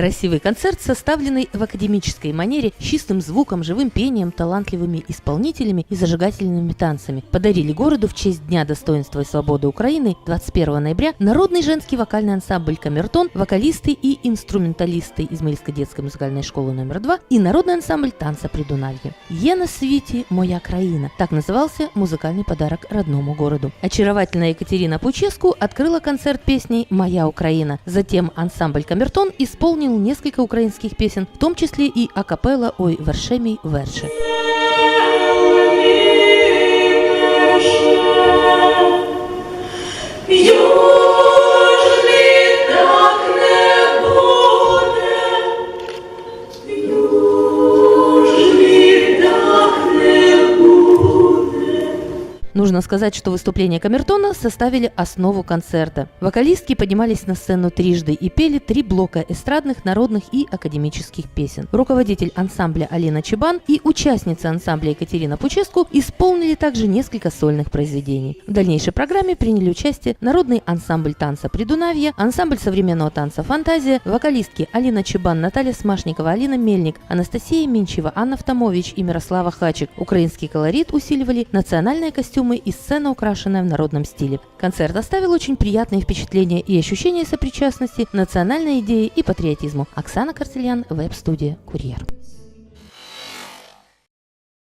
Красивый концерт, составленный в академической манере, с чистым звуком, живым пением, талантливыми исполнителями и зажигательными танцами, подарили городу в честь Дня достоинства и свободы Украины 21 ноября народный женский вокальный ансамбль «Камертон», вокалисты и инструменталисты Измаильской детской музыкальной школы номер 2 и народный ансамбль танца Придуналье. «Е на свете моя краина» – так назывался музыкальный подарок родному городу. Очаровательная Екатерина Пуческу открыла концерт песней «Моя Украина». Затем ансамбль «Камертон» исполнил несколько украинских песен, в том числе и акапелла «Ой, вершемій верше». Южний Нужно сказать, что выступления камертона составили основу концерта. Вокалистки поднимались на сцену трижды и пели три блока эстрадных, народных и академических песен. Руководитель ансамбля Алина Чебан и участница ансамбля Екатерина Пуческу исполнили также несколько сольных произведений. В дальнейшей программе приняли участие народный ансамбль танца Придунавья, ансамбль современного танца «Фантазия», вокалистки Алина Чебан, Наталья Смашникова, Алина Мельник, Анастасия Минчева, Анна Втомович и Мирослава Хачик. Украинский колорит усиливали национальные костюмы и сцена, украшенная в народном стиле. Концерт оставил очень приятные впечатления и ощущение сопричастности национальной идее и патриотизму. Оксана Картельян, веб-студия «Курьер».